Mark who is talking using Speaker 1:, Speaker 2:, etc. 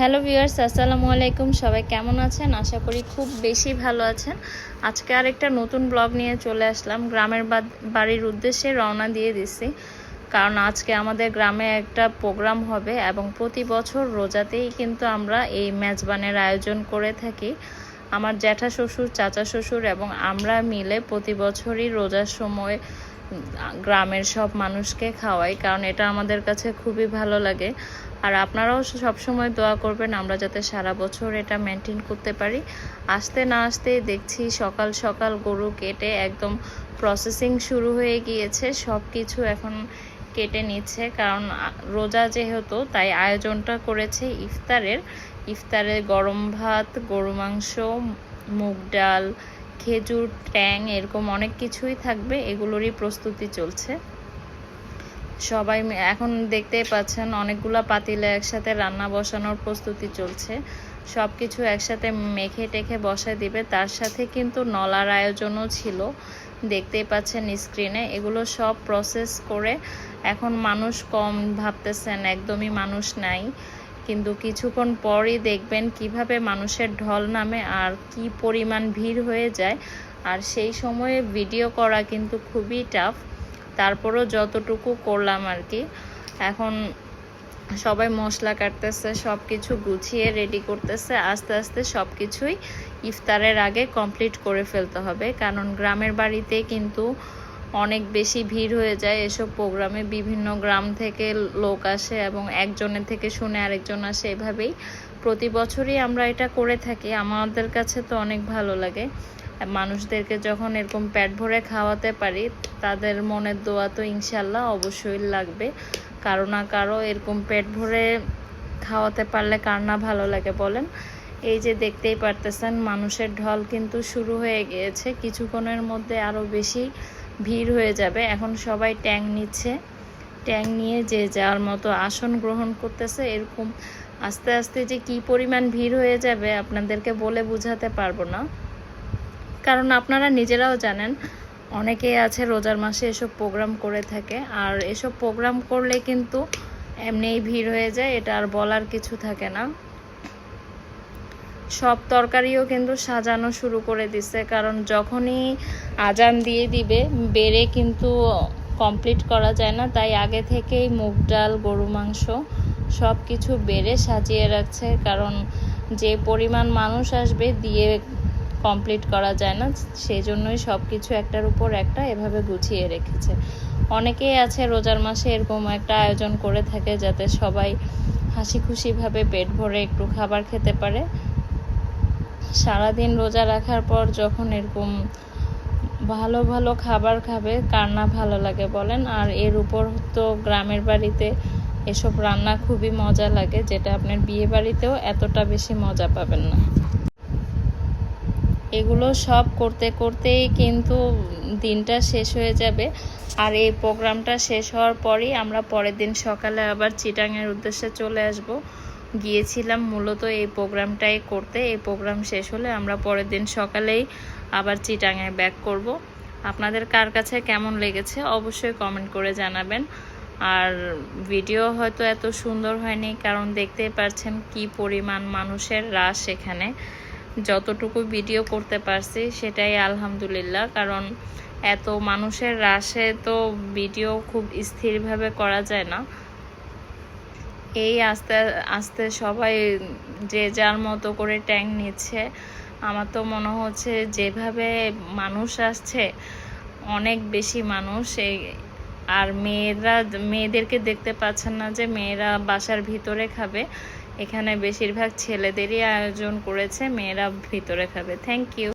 Speaker 1: Hello viewers, আসসালামু আলাইকুম। সবাই কেমন আছেন? আশা করি খুব বেশি ভালো আছেন। আজকে আরেকটা নতুন ব্লগ নিয়ে চলে আসলাম। গ্রামের বাড়ির উদ্দেশ্যে রওনা দিয়ে দিছি কারণ আজকে আমাদের গ্রামে একটা প্রোগ্রাম হবে এবং প্রতি বছর রোজাতেই কিন্তু আমরা এই মেজবানের আয়োজন করে থাকি। আমার জ্যাঠা শ্বশুর, চাচা শ্বশুর এবং আমরা মিলে প্রতি বছরই রোজার সময় গ্রামের সব মানুষকে খাওয়াই, কারণ এটা আমাদের কাছে খুবই ভালো লাগে। আর আপনারাও সবসময় দোয়া করবেন, আমরা যাতে সারা বছর এটা মেনটেন করতে পারি। আসতে না আসতেই দেখছি সকাল সকাল গরু কেটে একদম প্রসেসিং শুরু হয়ে গিয়েছে সব কিছু এখন কেটে নিচ্ছে। কারণ রোজা যেহেতু, তাই আয়োজনটা করেছে ইফতারের। ইফতারে গরম ভাত, গরু মাংস, মুগ ডাল খেজুর, ট্যাং এরকম অনেক কিছুই থাকবে, এগুলোরই প্রস্তুতি চলছে। সবাই এখন দেখতেই পাচ্ছেন অনেকগুলা পাতিলে একসাথে রান্না বসানোর প্রস্তুতি চলছে। সব কিছু একসাথে মেখে টেখে বসায় দিবে। তার সাথে কিন্তু নলার আয়োজনও ছিল। দেখতেই পাচ্ছেন স্ক্রিনে, এগুলো সব প্রসেস করে এখন মানুষ কম ভাবতেছেন, একদমই মানুষ নাই। কিন্তু কিছুক্ষণ পরই দেখবেন কীভাবে মানুষের ঢল নামে আর কি পরিমাণ ভিড় হয়ে যায়। আর সেই সময়ে ভিডিও করা কিন্তু খুবই টাফ তারপরও যতটুকু করলাম আর কি। এখন সবাই মশলা কাটতেছে সব কিছু গুছিয়ে রেডি করতেছে। আস্তে আস্তে সব কিছুই ইফতারের আগে কমপ্লিট করে ফেলতে হবে। কারণ গ্রামের বাড়িতে কিন্তু অনেক বেশি ভিড় হয়ে যায় এসব প্রোগ্রামে। বিভিন্ন গ্রাম থেকে লোক আসে এবং একজনের থেকে শুনে আরেকজন আসে এভাবেই। প্রতি বছরই আমরা এটা করে থাকি। আমাদের কাছে তো অনেক ভালো লাগে। মানুষদেরকে যখন এরকম পেট ভরে খাওয়াতে পারি, তাদের মনের দোয়া তো ইনশাল্লাহ অবশ্যই লাগবে। কারও না কারও এরকম পেট ভরে খাওয়াতে পারলে কার না ভালো লাগে বলেন? এই যে দেখতেই পারতেছেন, মানুষের ঢল কিন্তু শুরু হয়ে গিয়েছে। কিছুক্ষণের মধ্যে আরও বেশি ভিড় হয়ে যাবে। এখন সবাই ট্যাং নিচ্ছে। ট্যাং নিয়ে যে যার মতো আসন গ্রহণ করতেছে, এরকম আস্তে আস্তে যে কি পরিমাণ ভিড় হয়ে যাবে আপনাদেরকে বলে বোঝাতে পারব না। কারণ আপনারা নিজেরাও জানেন, অনেকেই আছে রোজার মাসে এসব প্রোগ্রাম করে থাকে। আর এসব প্রোগ্রাম করলে কিন্তু এমনিই ভিড় হয়ে যায়, এটা আর বলার কিছু থাকে না। সব তরকারিও কিন্তু সাজানো শুরু করে দিছে, কারণ যখনই আজান দিয়ে দিবে। বেড়ে কিন্তু কমপ্লিট করা যায় না, তাই আগে থেকেই মুগ ডাল, গরু মাংস সব কিছু বেড়ে সাজিয়ে রাখছে। কারণ যে পরিমাণ মানুষ আসবে দিয়ে কমপ্লিট করা যায় না সেই জন্যই সব কিছু একটার উপর একটা এভাবে গুছিয়ে রেখেছে। অনেকেই আছে রোজার মাসে এরকম একটা আয়োজন করে থাকে যাতে সবাই হাসি খুশিভাবে পেট ভরে একটু খাবার খেতে পারে। সারাদিন রোজা রাখার পর যখন এরকম ভালো ভালো খাবার খাবে, কার না ভালো লাগে বলেন। আর এর উপর তো গ্রামের বাড়িতে এসব রান্না খুবই মজা লাগে, যেটা আপনার বিয়ে বাড়িতেও এতটা বেশি মজা পাবেন না। এগুলো সব করতে করতেই কিন্তু দিনটা শেষ হয়ে যাবে। আর এই প্রোগ্রামটা শেষ হওয়ার পরেই আমরা পরের দিন সকালে আবার চিটাংয়ের উদ্দেশ্যে চলে আসব। গিয়েছিলাম মূলত এই প্রোগ্রামটাই করতে। এই প্রোগ্রাম শেষ হলে আমরা পরের দিন সকালেই আবার চিটাংয়ে ব্যাক করব। আপনাদের কার কাছে কেমন লেগেছে অবশ্যই কমেন্ট করে জানাবেন। আর ভিডিও হয়তো এত সুন্দর হয়নি, কারণ দেখতেই পারছেন কি পরিমাণ মানুষের রাশ এখানে। যতটুকু ভিডিও করতে পারছি সেটাই আলহামদুলিল্লাহ, কারণ এত মানুষের রাশে তো ভিডিও খুব স্থিরভাবে করা যায় না। এই আস্তে আস্তে সবাই যে যার মতো করে ট্যাং নিচ্ছে আমার তো মনে হচ্ছে যেভাবে মানুষ আসছে, অনেক বেশি মানুষ, এই আর মেয়েরা, মেয়েদেরকে দেখতে পাচ্ছেন না যে মেয়েরা বাসার ভিতরে খাবে। এখানে বেশিরভাগ ছেলেদেরই আয়োজন করেছে, মেয়েরা ভিতরে খাবে। Thank you